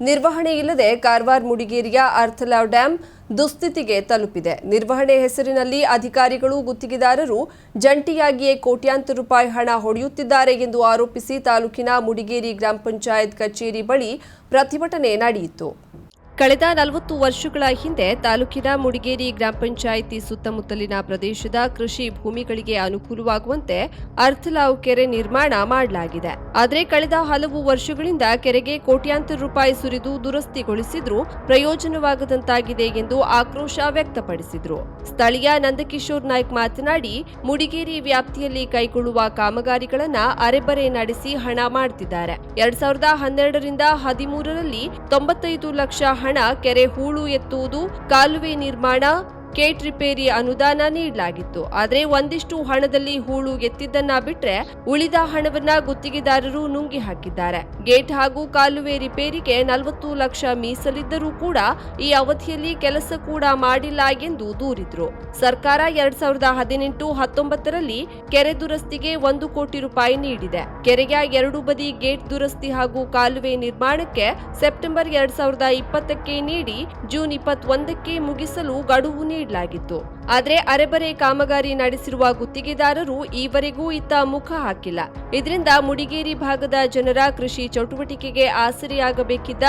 ನಿರ್ವಹಣೆ ಇಲ್ಲದೆ ಕಾರವಾರ ಮುಡಿಗೇರಿಯ ಅರ್ಥಲಾವ್ ಡ್ಯಾಂ ದುಸ್ಥಿತಿಗೆ ತಲುಪಿದೆ. ನಿರ್ವಹಣೆ ಹೆಸರಿನಲ್ಲಿ ಅಧಿಕಾರಿಗಳು, ಗುತ್ತಿಗೆದಾರರು ಜಂಟಿಯಾಗಿಯೇ ಕೋಟ್ಯಾಂತರ ರೂಪಾಯಿ ಹಣ ಹೊಡೆಯುತ್ತಿದ್ದಾರೆ ಎಂದು ಆರೋಪಿಸಿ ತಾಲೂಕಿನ ಮುಡಿಗೇರಿ ಗ್ರಾಮ ಪಂಚಾಯತ್ ಕಚೇರಿ ಬಳಿ ಪ್ರತಿಭಟನೆ ನಡೆಯಿತು. ಕಳೆದ ನಲವತ್ತು ವರ್ಷಗಳ ಹಿಂದೆ ತಾಲೂಕಿನ ಮುಡಿಗೇರಿ ಗ್ರಾಮ ಪಂಚಾಯಿತಿ ಸುತ್ತಮುತ್ತಲಿನ ಪ್ರದೇಶದ ಕೃಷಿ ಭೂಮಿಗಳಿಗೆ ಅನುಕೂಲವಾಗುವಂತೆ ಅರ್ಥಲಾವ್ ಕೆರೆ ನಿರ್ಮಾಣ ಮಾಡಲಾಗಿದೆ. ಆದರೆ ಕಳೆದ ಹಲವು ವರ್ಷಗಳಿಂದ ಕೆರೆಗೆ ಕೋಟ್ಯಾಂತರ ರೂಪಾಯಿ ಸುರಿದು ದುರಸ್ತಿಗೊಳಿಸಿದ್ರೂ ಪ್ರಯೋಜನವಾಗದಂತಾಗಿದೆ ಎಂದು ಆಕ್ರೋಶ ವ್ಯಕ್ತಪಡಿಸಿದ್ರು. ಸ್ಥಳೀಯ ನಂದಕಿಶೋರ್ ನಾಯ್ಕ್ ಮಾತನಾಡಿ, ಮುಡಿಗೇರಿ ವ್ಯಾಪ್ತಿಯಲ್ಲಿ ಕೈಗೊಳ್ಳುವ ಕಾಮಗಾರಿಗಳನ್ನ ಅರೆಬರೆ ನಡೆಸಿ ಹಣ ಮಾಡುತ್ತಿದ್ದಾರೆ ಎರಡ್ ಸಾವಿರದ ಹನ್ನೆರಡರಿಂದ ಹದಿಮೂರರಲ್ಲಿ ತೊಂಬತ್ತೈದು ಲಕ್ಷ ಹಣ ಕೆರೆ ಹೂಳು ಎತ್ತುವುದು ಕಾಲುವೆ ನಿರ್ಮಾಣ ಕೇಟ್ ರಿಪೇರಿ ಅನುದಾನ ನೀಡಲಾಗಿತ್ತು. ಆದರೆ ಒಂದಿಷ್ಟು ಹಣದಲ್ಲಿ ಹೂಳು ಎತ್ತಿದ್ದನ್ನ ಬಿಟ್ಟರೆ ಉಳಿದ ಹಣವನ್ನ ಗುತ್ತಿಗೆದಾರರು ನುಂಗಿ ಹಾಕಿದ್ದಾರೆ. ಗೇಟ್ ಹಾಗೂ ಕಾಲುವೆ ರಿಪೇರಿಗೆ ನಲವತ್ತು ಲಕ್ಷ ಮೀಸಲಿದ್ದರೂ ಕೂಡ ಈ ಅವಧಿಯಲ್ಲಿ ಕೆಲಸ ಕೂಡ ಮಾಡಿಲ್ಲ ಎಂದು ದೂರಿದ್ರು. ಸರ್ಕಾರ ಎರಡ್ ಸಾವಿರದ ಹದಿನೆಂಟು ಹತ್ತೊಂಬತ್ತರಲ್ಲಿ ಕೆರೆ ದುರಸ್ತಿಗೆ ಒಂದು ಕೋಟಿ ರೂಪಾಯಿ ನೀಡಿದೆ. ಕೆರೆಯ ಎರಡು ಬದಿ ಗೇಟ್ ದುರಸ್ತಿ ಹಾಗೂ ಕಾಲುವೆ ನಿರ್ಮಾಣಕ್ಕೆ ಸೆಪ್ಟೆಂಬರ್ ಎರಡ್ ಸಾವಿರದ ಇಪ್ಪತ್ತಕ್ಕೆ ನೀಡಿ ಜೂನ್ ಇಪ್ಪತ್ತೊಂದಕ್ಕೆ ಮುಗಿಸಲು ಗಡುವು ನೀಡಲಾಗಿತ್ತು. ಆದರೆ ಅರೆಬರೆ ಕಾಮಗಾರಿ ನಡೆಸಿರುವ ಗುತ್ತಿಗೆದಾರರು ಈವರೆಗೂ ಇತ್ತ ಮುಖ ಹಾಕಿಲ್ಲ. ಇದರಿಂದ ಮುಡಿಗೇರಿ ಭಾಗದ ಜನರ ಕೃಷಿ ಚಟುವಟಿಕೆಗೆ ಆಸರೆಯಾಗಬೇಕಿದ್ದ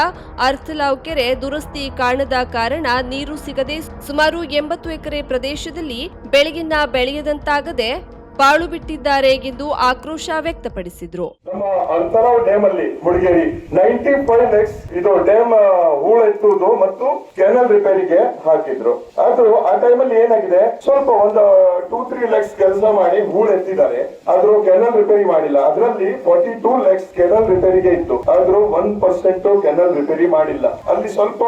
ಅರ್ಥಲಾವ್ ಕೆರೆ ದುರಸ್ತಿ ಕಾಣದ ಕಾರಣ ನೀರು ಸಿಗದೆ ಸುಮಾರು ಎಂಬತ್ತು ಎಕರೆ ಪ್ರದೇಶದಲ್ಲಿ ಬೆಳಗಿನ ಬೆಳೆಯದಂತಾಗದೆ ಪಾಳು ಬಿಟ್ಟಿದ್ದಾರೆ ಎಂದು ಆಕ್ರೋಶ ವ್ಯಕ್ತಪಡಿಸಿದ್ರು. ಅಂತರಾವ್ ಡ್ಯಾಮ್ ಅಲ್ಲಿ ಮುಡಿಗೇರಿ ನೈಂಟಿ ಫೈವ್ ಲ್ಯಾಕ್ಸ್ ಇದು ಡ್ಯಾಮ್ ಹೂಳ ಎತ್ತುವುದು ಮತ್ತು ಕೆನಲ್ ರಿಪೇರಿಗೆ ಹಾಕಿದ್ರು. ಆದ್ರೂ ಆ ಟೈಮಲ್ಲಿ ಏನಾಗಿದೆ? ಸ್ವಲ್ಪ ಒಂದು ಟೂ ತ್ರೀ ಲ್ಯಾಕ್ಸ್ ಕೆಲಸ ಮಾಡಿ ಹೂಳ ಎತ್ತಿದ್ದಾರೆ. ಆದ್ರೂ ಕೆನಲ್ ರಿಪೇರಿ ಮಾಡಿಲ್ಲ. ಅದರಲ್ಲಿ ಫಾರ್ಟಿ ಟೂ ಲ್ಯಾಕ್ಸ್ ಕೆನಲ್ ರಿಪೇರಿಗೆ ಇತ್ತು. ಆದ್ರೂ ಒನ್ ಪರ್ಸೆಂಟ್ ಕೆನಲ್ ರಿಪೇರಿ ಮಾಡಿಲ್ಲ. ಅಲ್ಲಿ ಸ್ವಲ್ಪ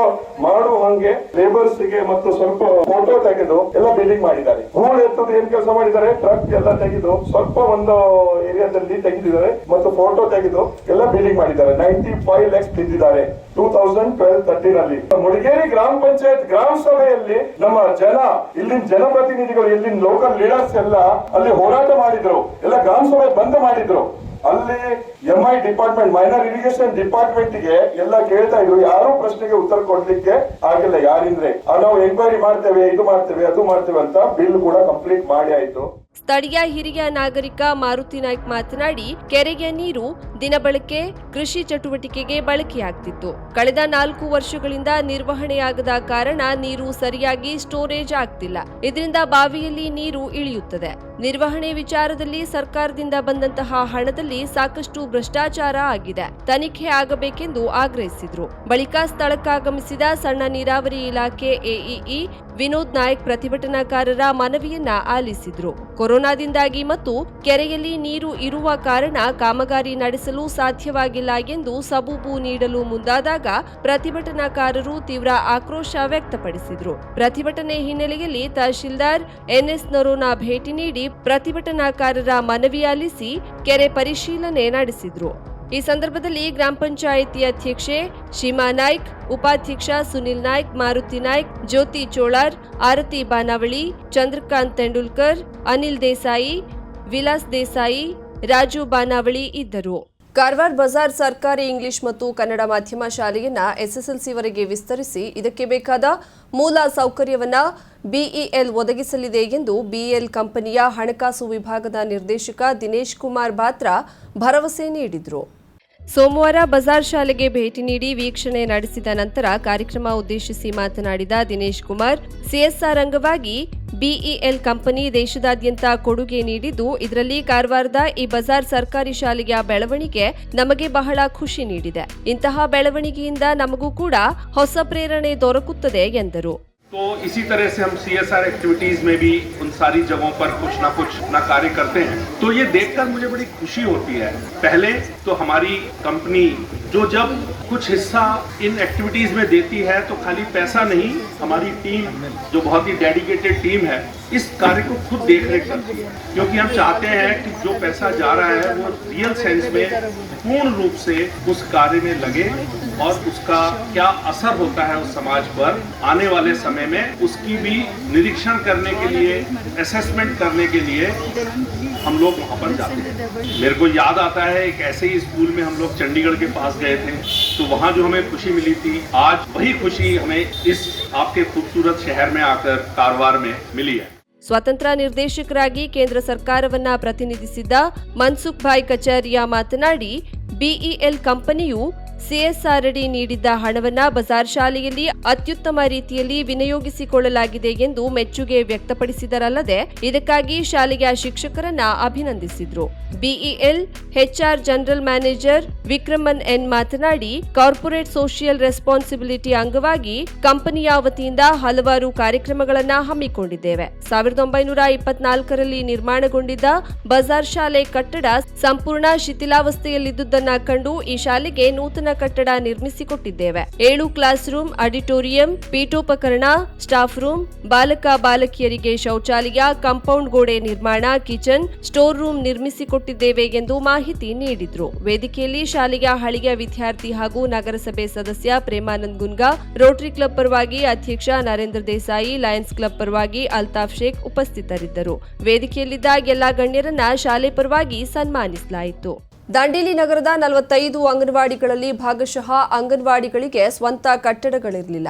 ಮಾಡುವ ಹಂಗೆ ಲೇಬರ್ಸ್ಗೆ ಮತ್ತು ಸ್ವಲ್ಪ ಫೋಟೋ ತೆಗೆದು ಎಲ್ಲ ಬಿಲ್ಡಿಂಗ್ ಮಾಡಿದ್ದಾರೆ. ಹೂಳ ಎತ್ತದ ಏನ್ ಕೆಲಸ ಮಾಡಿದ್ದಾರೆ? ಟ್ರಕ್ ಎಲ್ಲ ತೆಗೆದು ಸ್ವಲ್ಪ ಒಂದು ಏರಿಯಾದಲ್ಲಿ ತೆಗೆದಿದ್ದಾರೆ. ಮತ್ತು ಫೋಟೋ ತೆಗೆದು ಎಲ್ಲ ಬಿಲ್ಡಿಂಗ್ ಮಾಡಿದ್ದಾರೆ. ನೈಂಟಿ ಫೈವ್ ಲ್ಯಾಕ್ಸ್ ಬಿದ್ದಿದ್ದಾರೆ ಟೂ ತೌಸಂಡ್ ಟ್ವೆಲ್ ಅಲ್ಲಿ. ಮುಡಿಗೇರಿ ಗ್ರಾಮ ಪಂಚಾಯತ್, ಗ್ರಾಮ ಸಭೆಯಲ್ಲಿ ನಮ್ಮ ಜನ, ಇಲ್ಲಿನ ಜನಪ್ರತಿನಿಧಿಗಳು, ಇಲ್ಲಿನ ಲೋಕಲ್ ಲೀಡರ್ಸ್ ಎಲ್ಲ ಅಲ್ಲಿ ಹೋರಾಟ ಮಾಡಿದ್ರು. ಎಲ್ಲ ಗ್ರಾಮ ಸಭೆ ಬಂದ್ ಮಾಡಿದ್ರು. ಅಲ್ಲಿ M I department minor irrigation ಡಿಪಾರ್ಟ್ಮೆಂಟ್ಗೆ ಎಲ್ಲ ಕೇಳ್ತಾ ಇದ್ರು. ಯಾರು ಪ್ರಶ್ನೆಗೆ ಉತ್ತರ ಕೊಡ್ಲಿಕ್ಕೆ ಆಗಿಲ್ಲ. ಯಾರಿಂದ್ರೆ ನಾವು ಎಂಕ್ವೈರಿ ಮಾಡ್ತೇವೆ, ಇದು ಮಾಡ್ತೇವೆ, ಅದು ಮಾಡ್ತೇವೆ ಅಂತ ಬಿಲ್ ಕೂಡ ಕಂಪ್ಲೀಟ್ ಮಾಡಿ ಆಯ್ತು. ಸ್ಥಳೀಯ ಹಿರಿಯ ನಾಗರಿಕ ಮಾರುತಿ ನಾಯ್ಕ್ ಮಾತನಾಡಿ, ಕೆರೆಗೆ ನೀರು ದಿನಬಳಕೆ ಕೃಷಿ ಚಟುವಟಿಕೆಗೆ ಬಳಕೆಯಾಗ್ತಿತ್ತು. ಕಳೆದ ನಾಲ್ಕು ವರ್ಷಗಳಿಂದ ನಿರ್ವಹಣೆಯಾಗದ ಕಾರಣ ನೀರು ಸರಿಯಾಗಿ ಸ್ಟೋರೇಜ್ ಆಗ್ತಿಲ್ಲ. ಇದರಿಂದ ಬಾವಿಯಲ್ಲಿ ನೀರು ಇಳಿಯುತ್ತದೆ. ನಿರ್ವಹಣೆ ವಿಚಾರದಲ್ಲಿ ಸರ್ಕಾರದಿಂದ ಬಂದಂತಹ ಹಣದಲ್ಲಿ ಸಾಕಷ್ಟು ಭ್ರಷ್ಟಾಚಾರ ಆಗಿದೆ. ತನಿಖೆ ಆಗಬೇಕೆಂದು ಆಗ್ರಹಿಸಿದ್ರು. ಬಳಿಕ ಸ್ಥಳಕ್ಕಾಗಮಿಸಿದ ಸಣ್ಣ ನೀರಾವರಿ ಇಲಾಖೆ ಎಇಇ ವಿನೋದ್ ನಾಯಕ್ ಪ್ರತಿಭಟನಾಕಾರರ ಮನವಿಯನ್ನ ಆಲಿಸಿದ್ರು. ಕೊರೋನಾದಿಂದಾಗಿ ಮತ್ತು ಕೆರೆಯಲ್ಲಿ ನೀರು ಇರುವ ಕಾರಣ ಕಾಮಗಾರಿ ನಡೆಸಲು ಸಾಧ್ಯವಾಗಿಲ್ಲ ಎಂದು ಸಬೂಬು ನೀಡಲು ಮುಂದಾದಾಗ ಪ್ರತಿಭಟನಾಕಾರರು ತೀವ್ರ ಆಕ್ರೋಶ ವ್ಯಕ್ತಪಡಿಸಿದ್ರು. ಪ್ರತಿಭಟನೆ ಹಿನ್ನೆಲೆಯಲ್ಲಿ ತಹಶೀಲ್ದಾರ್ ಎನ್ಎಸ್ ನರೋನಾ ಭೇಟಿ ನೀಡಿ ಪ್ರತಿಭಟನಾಕಾರರ ಮನವಿ ಆಲಿಸಿ ಕೆರೆ ಪರಿಶೀಲನೆ ನಡೆಸಿದ್ರು. ಈ ಸಂದರ್ಭದಲ್ಲಿ ಗ್ರಾಮ ಪಂಚಾಯಿತಿ ಅಧ್ಯಕ್ಷೆ ಶೀಮಾ ನಾಯ್ಕ್, ಉಪಾಧ್ಯಕ್ಷ ಸುನಿಲ್ ನಾಯ್ಕ್, ಮಾರುತಿ ನಾಯ್ಕ್, ಜ್ಯೋತಿ ಚೋಳಾರ್, ಆರತಿ ಬಾನಾವಳಿ, ಚಂದ್ರಕಾಂತ್ ತೆಂಡೂಲ್ಕರ್, ಅನಿಲ್ ದೇಸಾಯಿ, ವಿಲಾಸ್ ದೇಸಾಯಿ, ರಾಜು ಬಾನಾವಳಿ ಇದ್ದರು. ಕಾರವಾರ ಬಜಾರ್ ಸರ್ಕಾರಿ ಇಂಗ್ಲಿಷ್ ಮತ್ತು ಕನ್ನಡ ಮಾಧ್ಯಮ ಶಾಲೆಯನ್ನ ಎಸ್ಎಸ್ಎಲ್ಸಿವರೆಗೆ ವಿಸ್ತರಿಸಿ ಇದಕ್ಕೆ ಬೇಕಾದ ಮೂಲ ಸೌಕರ್ಯವನ್ನ ಬಿಇಎಲ್ ಒದಗಿಸಲಿದೆ ಎಂದು ಬಿಇಎಲ್ ಕಂಪನಿಯ ಹಣಕಾಸು ವಿಭಾಗದ ನಿರ್ದೇಶಕ ದಿನೇಶ್ ಕುಮಾರ್ ಬಾತ್ರಾ ಭರವಸೆ ನೀಡಿದರು. ಸೋಮವಾರ ಬಜಾರ್ ಶಾಲೆಗೆ ಭೇಟಿ ನೀಡಿ ವೀಕ್ಷಣೆ ನಡೆಸಿದ ನಂತರ ಕಾರ್ಯಕ್ರಮ ಉದ್ದೇಶಿಸಿ ಮಾತನಾಡಿದ ದಿನೇಶ್ ಕುಮಾರ್, ಸಿಎಸ್ಆರ್ ಅಂಗವಾಗಿ ಬಿಇಎಲ್ ಕಂಪನಿ ದೇಶದಾದ್ಯಂತ ಕೊಡುಗೆ ನೀಡಿದ್ದು, ಇದರಲ್ಲಿ ಕಾರವಾರದ ಈ ಬಜಾರ್ ಸರ್ಕಾರಿ ಶಾಲೆಯ ಬೆಳವಣಿಗೆ ನಮಗೆ ಬಹಳ ಖುಷಿ ನೀಡಿದೆ. ಇಂತಹ ಬೆಳವಣಿಗೆಯಿಂದ ನಮಗೂ ಕೂಡ ಹೊಸ ಪ್ರೇರಣೆ ದೊರಕುತ್ತದೆ ಎಂದರು. तो इसी तरह से हम सी एस आर एक्टिविटीज़ में भी उन सारी जगहों पर कुछ ना कुछ ना कार्य करते हैं। तो ये देखकर मुझे बड़ी खुशी होती है। पहले तो हमारी कंपनी जो जब कुछ हिस्सा इन एक्टिविटीज़ में देती है तो खाली पैसा नहीं, हमारी टीम, जो बहुत ही डेडिकेटेड टीम है, इस कार्य को खुद देख रेख करती है। क्योंकि हम चाहते हैं कि जो पैसा जा रहा है, वो रियल सेंस में पूर्ण रूप से उस कार्य में लगे और उसका क्या असर होता है उस समाज पर आने वाले समय में उसकी भी निरीक्षण करने के लिए असेसमेंट करने के लिए हम लोग वहाँ पर जाते हैं मेरे को याद आता है एक ऐसे ही स्कूल में हम लोग चंडीगढ़ के पास गए थे तो वहाँ जो हमें खुशी मिली थी आज वही खुशी हमें इस आपके खूबसूरत शहर में आकर कारवार में मिली है ಸ್ವಾತಂತ್ರ್ಯ ನಿರ್ದೇಶಕರಾಗಿ ಕೇಂದ್ರ ಸರ್ಕಾರವನ್ನ ಪ್ರತಿನಿಧಿಸಿದ್ದ ಮನ್ಸುಖ್ ಭಾಯ್ ಕಚಾರಿಯಾ ಮಾತನಾಡಿ ಬಿಇಎಲ್ ಕಂಪನಿಯು ಸಿಎಸ್ಆರ್ ಅಡಿ ನೀಡಿದ್ದ ಹಣವನ್ನ ಬಜಾರ್ ಶಾಲೆಯಲ್ಲಿ ಅತ್ಯುತ್ತಮ ರೀತಿಯಲ್ಲಿ ವಿನಿಯೋಗಿಸಿಕೊಳ್ಳಲಾಗಿದೆ ಎಂದು ಮೆಚ್ಚುಗೆ ವ್ಯಕ್ತಪಡಿಸಿದರಲ್ಲದೆ, ಇದಕ್ಕಾಗಿ ಶಾಲೆಯ ಶಿಕ್ಷಕರನ್ನ ಅಭಿನಂದಿಸಿದ್ರು. BEL, HR general manager Vikraman N ಮಾತನಾಡಿ, ಕಾರ್ಪೊರೇಟ್ ಸೋಷಿಯಲ್ ರೆಸ್ಪಾನ್ಸಿಬಿಲಿಟಿ ಅಂಗವಾಗಿ ಕಂಪನಿಯ ವತಿಯಿಂದ ಹಲವಾರು ಕಾರ್ಯಕ್ರಮಗಳನ್ನು ಹಮ್ಮಿಕೊಂಡಿದ್ದೇವೆ. ಸಾವಿರದ ಒಂಬೈನೂರ ಇಪ್ಪತ್ನಾಲ್ಕರಲ್ಲಿ ನಿರ್ಮಾಣಗೊಂಡಿದ್ದ ಬಜಾರ್ ಶಾಲೆ ಕಟ್ಟಡ ಸಂಪೂರ್ಣ ಶಿಥಿಲಾವಸ್ಥೆಯಲ್ಲಿದ್ದುದನ್ನ ಕಂಡು ಈ ಶಾಲೆಗೆ ನೂತನ ಕಟ್ಟಡ ನಿರ್ಮಿಸಿಕೊಟ್ಟಿದ್ದೇವೆ. ಏಳು ಕ್ಲಾಸ್ ರೂಮ್, ಆಡಿಟೋರಿಯಂ, ಪೀಠೋಪಕರಣ, ಸ್ಟಾಫ್ ರೂಮ್, ಬಾಲಕ ಬಾಲಕಿಯರಿಗೆ ಶೌಚಾಲಯ, ಕಾಂಪೌಂಡ್ ಗೋಡೆ ನಿರ್ಮಾಣ, ಕಿಚನ್, ಸ್ಟೋರ್ ರೂಮ್ ನಿರ್ಮಿಸಿಕೊಟ್ಟಿದ್ದೇವೆ ಎಂದು ಮಾಹಿತಿ ನೀಡಿದ್ರು. ವೇದಿಕೆಯಲ್ಲಿ ಶಾಲೆಯ ಹಳೆಯ ವಿದ್ಯಾರ್ಥಿ ಹಾಗೂ ನಗರಸಭೆ ಸದಸ್ಯ ಪ್ರೇಮಾನಂದ್ ಗುನ್ಗಾ, ರೋಟರಿ ಕ್ಲಬ್ ಪರವಾಗಿ ಅಧ್ಯಕ್ಷ ನರೇಂದ್ರ ದೇಸಾಯಿ, ಲಯನ್ಸ್ ಕ್ಲಬ್ ಪರವಾಗಿ ಅಲ್ತಾಫ್ ಶೇಖ್ ಉಪಸ್ಥಿತರಿದ್ದರು. ವೇದಿಕೆಯಲ್ಲಿದ್ದ ಎಲ್ಲಾ ಗಣ್ಯರನ್ನ ಶಾಲೆ ಪರವಾಗಿ ಸನ್ಮಾನಿಸಲಾಯಿತು. ದಾಂಡೇಲಿ ನಗರದ ನಲವತ್ತೈದು ಅಂಗನವಾಡಿಗಳಲ್ಲಿ ಭಾಗಶಃ ಅಂಗನವಾಡಿಗಳಿಗೆ ಸ್ವಂತ ಕಟ್ಟಡಗಳಿರಲಿಲ್ಲ.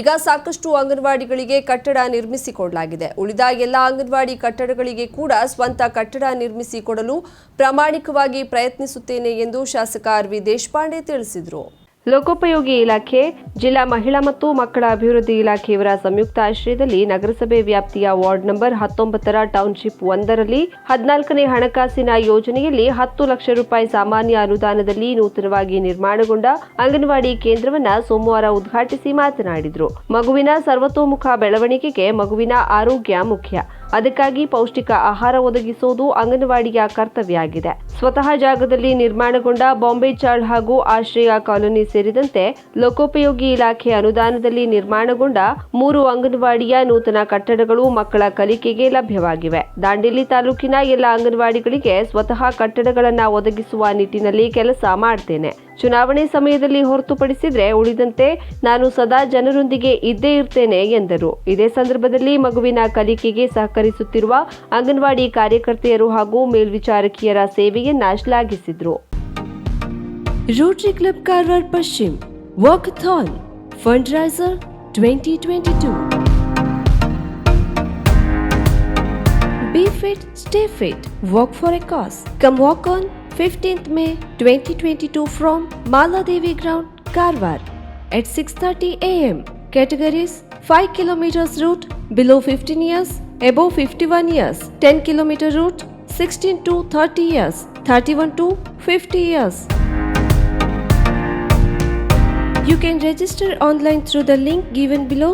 ಈಗ ಸಾಕಷ್ಟು ಅಂಗನವಾಡಿಗಳಿಗೆ ಕಟ್ಟಡ ನಿರ್ಮಿಸಿಕೊಡಲಾಗಿದೆ. ಉಳಿದ ಎಲ್ಲ ಅಂಗನವಾಡಿ ಕಟ್ಟಡಗಳಿಗೆ ಕೂಡ ಸ್ವಂತ ಕಟ್ಟಡ ನಿರ್ಮಿಸಿಕೊಡಲು ಪ್ರಾಮಾಣಿಕವಾಗಿ ಪ್ರಯತ್ನಿಸುತ್ತೇನೆ ಎಂದು ಶಾಸಕ ಆರ್ ವಿ ದೇಶಪಾಂಡೆ ತಿಳಿಸಿದರು. ಲೋಕೋಪಯೋಗಿ ಇಲಾಖೆ, ಜಿಲ್ಲಾ ಮಹಿಳಾ ಮತ್ತು ಮಕ್ಕಳ ಅಭಿವೃದ್ಧಿ ಇಲಾಖೆಯವರ ಸಂಯುಕ್ತ ಆಶ್ರಯದಲ್ಲಿ ನಗರಸಭೆ ವ್ಯಾಪ್ತಿಯ ವಾರ್ಡ್ ನಂಬರ್ ಹತ್ತೊಂಬತ್ತರ ಟೌನ್ಶಿಪ್ ಒಂದರಲ್ಲಿ ಹದಿನಾಲ್ಕನೇ ಹಣಕಾಸಿನ ಯೋಜನೆಯಲ್ಲಿ ಹತ್ತು ಲಕ್ಷ ರೂಪಾಯಿ ಸಾಮಾನ್ಯ ಅನುದಾನದಲ್ಲಿ ನೂತನವಾಗಿ ನಿರ್ಮಾಣಗೊಂಡ ಅಂಗನವಾಡಿ ಕೇಂದ್ರವನ್ನು ಸೋಮವಾರ ಉದ್ಘಾಟಿಸಿ ಮಾತನಾಡಿದರು. ಮಗುವಿನ ಸರ್ವತೋಮುಖ ಬೆಳವಣಿಗೆಗೆ ಮಗುವಿನ ಆರೋಗ್ಯ ಮುಖ್ಯ. ಅದಕ್ಕಾಗಿ ಪೌಷ್ಟಿಕ ಆಹಾರ ಒದಗಿಸುವುದು ಅಂಗನವಾಡಿಯ ಕರ್ತವ್ಯ ಆಗಿದೆ ಸ್ವತಃ ಜಾಗದಲ್ಲಿ ನಿರ್ಮಾಣಗೊಂಡ ಬಾಂಬೆ ಚಾಳ್ ಹಾಗೂ ಆಶ್ರಯ ಕಾಲೋನಿ ಸೇರಿದಂತೆ ಲೋಕೋಪಯೋಗಿ ಇಲಾಖೆ ಅನುದಾನದಲ್ಲಿ ನಿರ್ಮಾಣಗೊಂಡ ಮೂರು ಅಂಗನವಾಡಿಯ ನೂತನ ಕಟ್ಟಡಗಳು ಮಕ್ಕಳ ಕಲಿಕೆಗೆ ಲಭ್ಯವಾಗಿವೆ. ದಾಂಡೇಲಿ ತಾಲೂಕಿನ ಎಲ್ಲ ಅಂಗನವಾಡಿಗಳಿಗೆ ಸ್ವತಃ ಕಟ್ಟಡಗಳನ್ನು ಒದಗಿಸುವ ನಿಟ್ಟಿನಲ್ಲಿ ಕೆಲಸ ಮಾಡ್ತೇನೆ. ಚುನಾವಣೆ ಸಮಯದಲ್ಲಿ ಹೊರತುಪಡಿಸಿದ್ರೆ ಉಳಿದಂತೆ ನಾನು ಸದಾ ಜನರೊಂದಿಗೆ ಇದ್ದೇ ಇರ್ತೇನೆ ಎಂದರು. ಇದೇ ಸಂದರ್ಭದಲ್ಲಿ ಮಗುವಿನ ಕಲಿಕೆಗೆ ಸಹಕರಿಸುತ್ತಿರುವ ಅಂಗನವಾಡಿ ಕಾರ್ಯಕರ್ತೆಯರು ಹಾಗೂ ಮೇಲ್ವಿಚಾರಕಿಯರ ಸೇವೆಯನ್ನ ಶ್ಲಾಘಿಸಿದ್ರು ರೋಟರಿ ಕ್ಲಬ್ ಕಾರವಾರ ಪಶ್ಚಿಮ walkathon fund raiser twenty twenty two. Be fit, stay fit, walk for a cause. Come walk on 15th May 2022 from Maladevi Ground, Karwar at 6:30 a.m. Categories 5 km route below 15 years, above 51 years, 10 km route 16 to 30 years, 31 to 50 years. You can register online through the link given below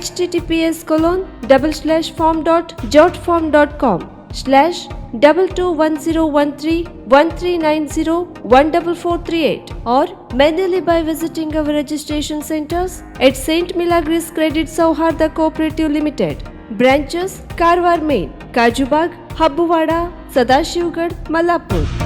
https colon double slash form dot jotform dot com slash double two one zero one three one three nine zero one double four three eight or manually by visiting our registration centers at St. Milagris Credit Sauharda Cooperative Limited. Branches Karwar Main, Kajubag, Habbuwada, Sadashivgarh, Malappur.